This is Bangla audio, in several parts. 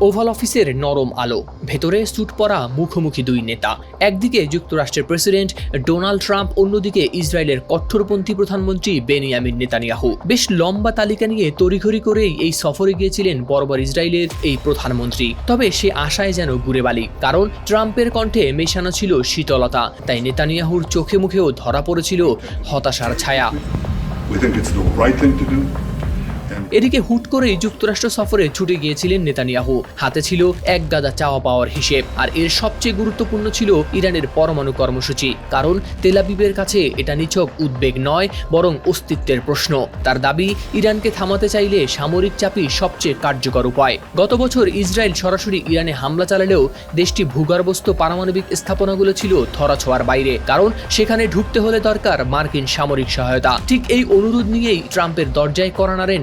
ওভাল অফিসের নরম আলো। ভেতরে স্যুট পরা মুখোমুখি দুই নেতা। একদিকে যুক্তরাষ্ট্রের প্রেসিডেন্ট ডোনাল্ড ট্রাম্প, অন্যদিকে ইসরায়েলের কট্টরপন্থী প্রধানমন্ত্রী বেনিয়ামিন নেতানিয়াহু। বেশ লম্বা তালিকা নিয়ে তড়িঘড়ি করেই এই সফরে গিয়েছিলেন বর্বর ইসরায়েলের এই প্রধানমন্ত্রী। তবে সে আশায় যেন ঘুরে বালি, কারণ ট্রাম্পের কণ্ঠে মেশানো ছিল শীতলতা। তাই নেতানিয়াহুর চোখে মুখেও ধরা পড়েছিল হতাশার ছায়া। এদিকে হুট করেই যুক্তরাষ্ট্র সফরে ছুটে গিয়েছিলেন নেতানিয়াহু। হাতে ছিল এক গাদা চাওয়া পাওয়ার হিসেব, আর এর সবচেয়ে গুরুত্বপূর্ণ ছিল ইরানের পরমাণু কর্মসূচি, কারণ তেলাবিবের কাছে এটা নিছক উদ্বেগ নয়, বরং অস্তিত্বের প্রশ্ন। তার দাবি, ইরানকে থামাতে চাইলে সামরিক চাপই সবচেয়ে কার্যকর উপায়। গত বছর ইসরায়েল সরাসরি ইরানে হামলা চালালেও দেশটি ভূগর্ভস্থ পারমাণবিক স্থাপনাগুলো ছিল ধরাছোঁয়ার বাইরে, কারণ সেখানে ঢুকতে হলে দরকার মার্কিন সামরিক সহায়তা। ঠিক এই অনুরোধ নিয়েই ট্রাম্পের দরজায় করা নাড়েন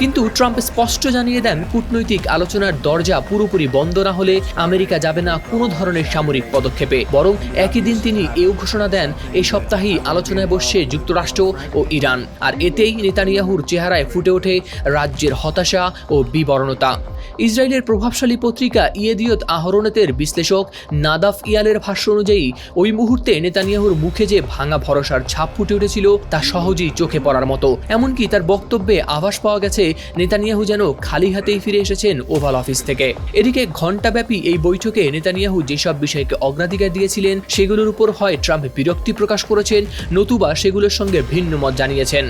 কিন্তু ট্রাম্প স্পষ্ট জানিয়ে দেন, কূটনৈতিক আলোচনার দরজা পুরোপুরি বন্ধ না হলে আমেরিকা যাবে না কোনো ধরনের সামরিক পদক্ষেপে। বরং একই দিন তিনি এও ঘোষণা দেন এই সপ্তাহেই আলোচনায় বসছে যুক্তরাষ্ট্র ও ইরান। আর এতেই নেতানিয়াহুর চেহারায় ফুটে ওঠে রাজ্যের হতাশা ও বিবরণতা। ইসরায়েলের প্রভাবশালী পত্রিকা ইয়েদিয়ত আহরনেতের বিশ্লেষক নাদাফ ইয়ালের ভাষ্য অনুযায়ী, ওই মুহূর্তে নেতানিয়াহুর মুখে যে ভাঙা ভরসার ছাপ ফুটে উঠেছিল, তা সহজেই চোখে পড়ার মতো। এমনকি তার বক্তব্যে আভাস পাওয়া গেছে নেতানিয়াহু যেন খালি হাতেই ফিরে এসেছেন ওভাল অফিস থেকে। এদিকে ঘণ্টাব্যাপী এই বৈঠকে নেতানিয়াহু যেসব বিষয়কে অগ্রাধিকার দিয়েছিলেন, সেগুলোর উপর হয় ট্রাম্প বিরক্তি প্রকাশ করেছেন, নতুবা সেগুলোর সঙ্গে ভিন্ন মত জানিয়েছেন।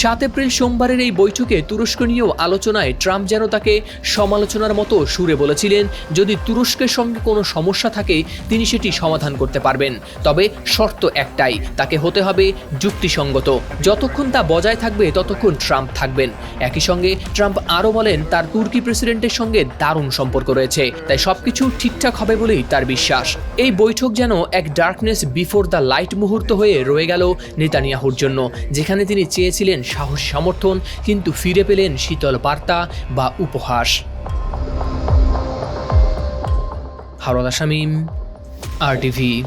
সাত এপ্রিল সোমবারের এই বৈঠকে তুরস্ক নিয়েও আলোচনায় ট্রাম্প যেন তাকে সমালোচনার মতো সুরে বলেছিলেন, যদি তুরস্কের সঙ্গে কোনো সমস্যা থাকে, তিনি সেটি সমাধান করতে পারবেন। তবে শর্ত একটাই, তাকে হতে হবে যুক্তিসঙ্গত। যতক্ষণ তা বজায় থাকবে, ততক্ষণ ট্রাম্প থাকবেন। একই সঙ্গে ট্রাম্প আরও বলেন, তার তুর্কি প্রেসিডেন্টের সঙ্গে দারুণ সম্পর্ক রয়েছে, তাই সবকিছু ঠিকঠাক হবে বলেই তার বিশ্বাস। এই বৈঠক যেন এক ডার্কনেস বিফোর দ্য লাইট মুহূর্ত হয়ে রয়ে গেল নেতানিয়াহুর জন্য, যেখানে তিনি চেয়েছিলেন সাহস সমর্থন কিন্তু ফিরে পেলেন শীতল বার্তা বা উপহাস। হারদা আসামিম আর টিভি